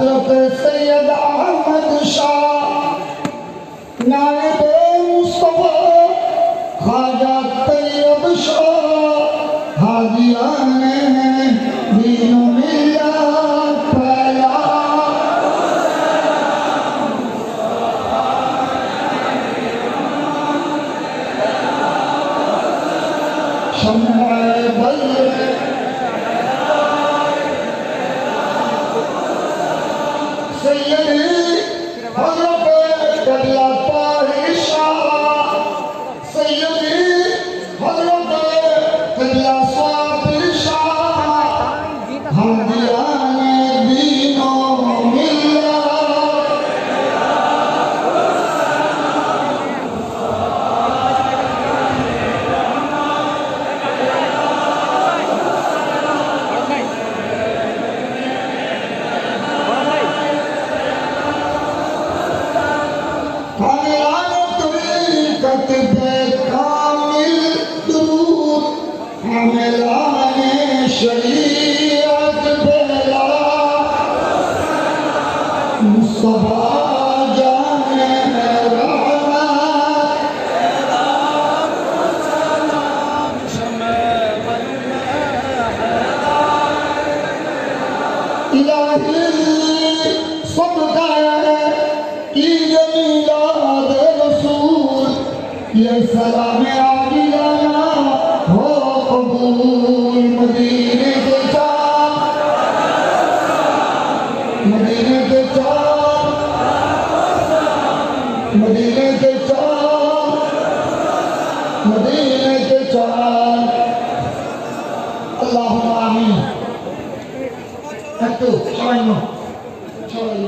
حضرت سید احمد شاہ نائے समुायक सलाम একটু সামান্য সামান্য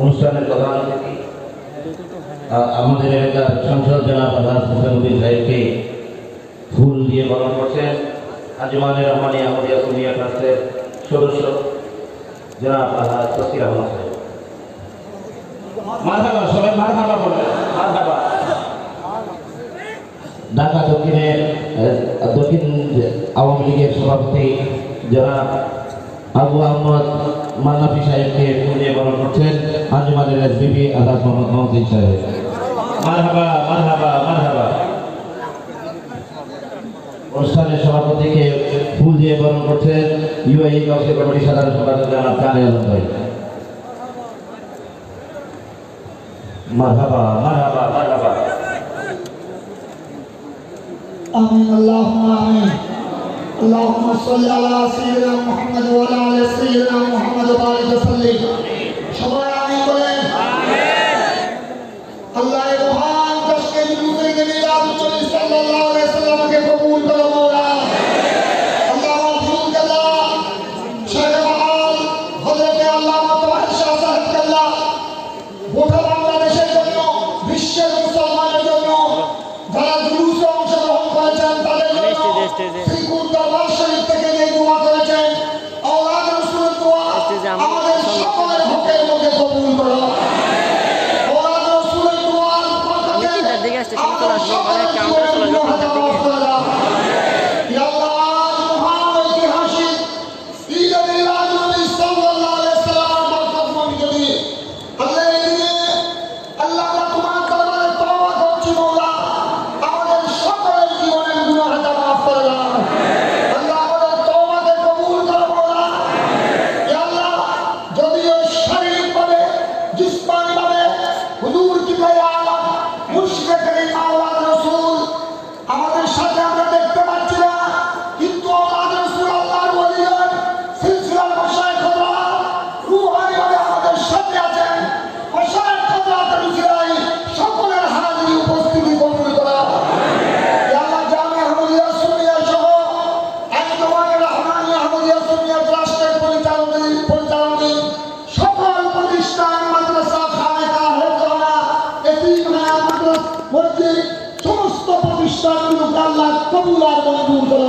অনুষ্ঠানের প্রধান অতিথি আমাদের এলাকার সংসদ জেলা প্রধান হোসেনউদ্দিন সাহেবকে ফুল দিয়ে বরণ করছেন। আজমানের রহমানি আমাদের সুনিয়া ট্রাস্টের সদস্য, জনাব আল্লাহ আহমদ সাহেব। ঢাকা দক্ষিণের দক্ষিণ আওয়ামী লীগের সভাপতি যারা আবু আহমদ মান্নাফি সাহেবকে ফুলিয়ে বরণ করছেন আঞ্জুমানের এসবিপি আদাস মোহাম্মদ মহদিন সাহেব। অনুষ্ঠানের সভাপতিকে ফুল দিয়ে বরণ করছেন ইউএই কংগ্রেস কমিটির সাধারণ সম্পাদক জনাব কালে আলম ভাই মারহাবা মারহাবা মারহাবা। আমিন, আল্লাহুম্মা আমিন। اللهم صل على سيدنا ইনশাআল্লাহ গোটা বাংলাদেশের তাদের জন্য আল্লাহ কবুল আর মঞ্জুর করো।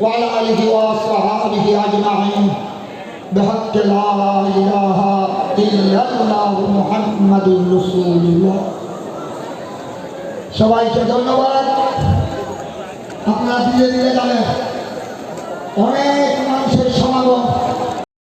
وعلى آله وصحابه أجمعين بحق لا إله إلا الله محمد رسول الله সবাইকে ধন্যবাদ আপনারা দিয়ে দিয়ে জানেন অনেক মানুষের সমাগম